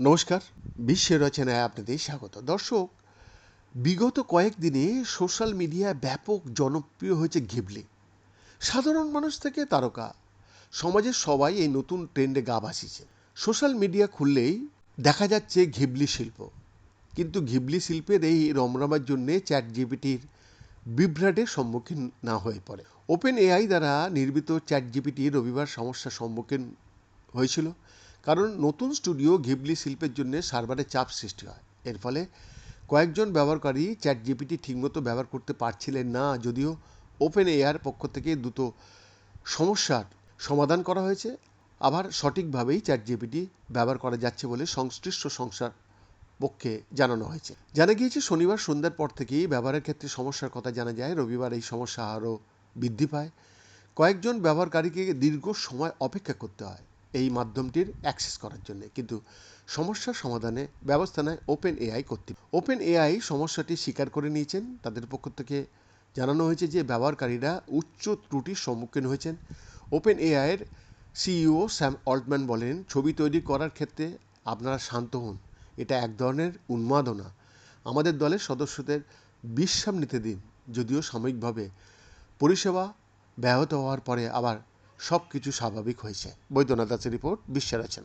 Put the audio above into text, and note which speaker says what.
Speaker 1: নমস্কার, বিশ্ব রচনায় আপনাদের স্বাগত। দর্শক, বিগত কয়েকদিনে সোশ্যাল মিডিয়ায় ব্যাপক জনপ্রিয় হয়েছে ঘিবলি। সাধারণ মানুষ থেকে তারকা। সমাজের সবাই এই নতুন ট্রেন্ডে গা ভাসিয়েছে। সোশ্যাল মিডিয়া খুললেই দেখা যাচ্ছে ঘিবলি শিল্প। কিন্তু ঘিবলি শিল্পের এই রমরমার জন্যে চ্যাট জিপিটির বিভ্রাটের সম্মুখীন না হয়ে পড়ে। ওপেন এআই দ্বারা নির্মিত চ্যাট জিপিটি রবিবার সমস্যার সম্মুখীন হয়েছিল, কারণ নতুন স্টুডিও ঘিবলি শিল্পের জন্য সার্ভারে চাপ সৃষ্টি হয়। এর ফলে কয়েকজন ব্যবহারকারী চ্যাট জিপিটি ঠিকমতো ব্যবহার করতে পারছিলেন না, যদিও ওপেন এআর পক্ষ থেকে দ্রুত সমস্যার সমাধান করা হয়েছে। আবার সঠিকভাবেই চ্যাট জিপিটি ব্যবহার করা যাচ্ছে বলে সংশ্লিষ্ট সংস্থার পক্ষে জানানো হয়েছে। জানা গিয়েছে, শনিবার সন্ধ্যার পর থেকেই ব্যবহারের ক্ষেত্রে সমস্যার কথা জানা যায়। রবিবার এই সমস্যা আরও বৃদ্ধি পায়। কয়েকজন ব্যবহারকারীকে দীর্ঘ সময় অপেক্ষা করতে হয় এই মাধ্যমটির অ্যাক্সেস করার জন্য। কিন্তু সমস্যার সমাধানে ব্যবস্থা নেয় ওপেন এআই কর্তৃপক্ষ। ওপেন এআই সমস্যাটি স্বীকার করে নিয়েছেন। তাদের পক্ষ থেকে জানানো হয়েছে যে, ব্যবহারকারীরা উচ্চ ত্রুটির সম্মুখীন হয়েছেন। ওপেন এআইয়ের সিইও স্যাম অল্টম্যান বলেন, ছবি তৈরি করার ক্ষেত্রে আপনারা শান্ত হন। এটা এক ধরনের উন্মাদনা। আমাদের দলের সদস্যদের বিশ্রাম নিতে দিন, যদিও সাময়িকভাবে। পরিষেবা ব্যাহত হওয়ার পরে আবার সব কিছু স্বাভাবিক হয়েছে। বৈদ্যনাথ দাসের রিপোর্ট বিশ্বের আছেন।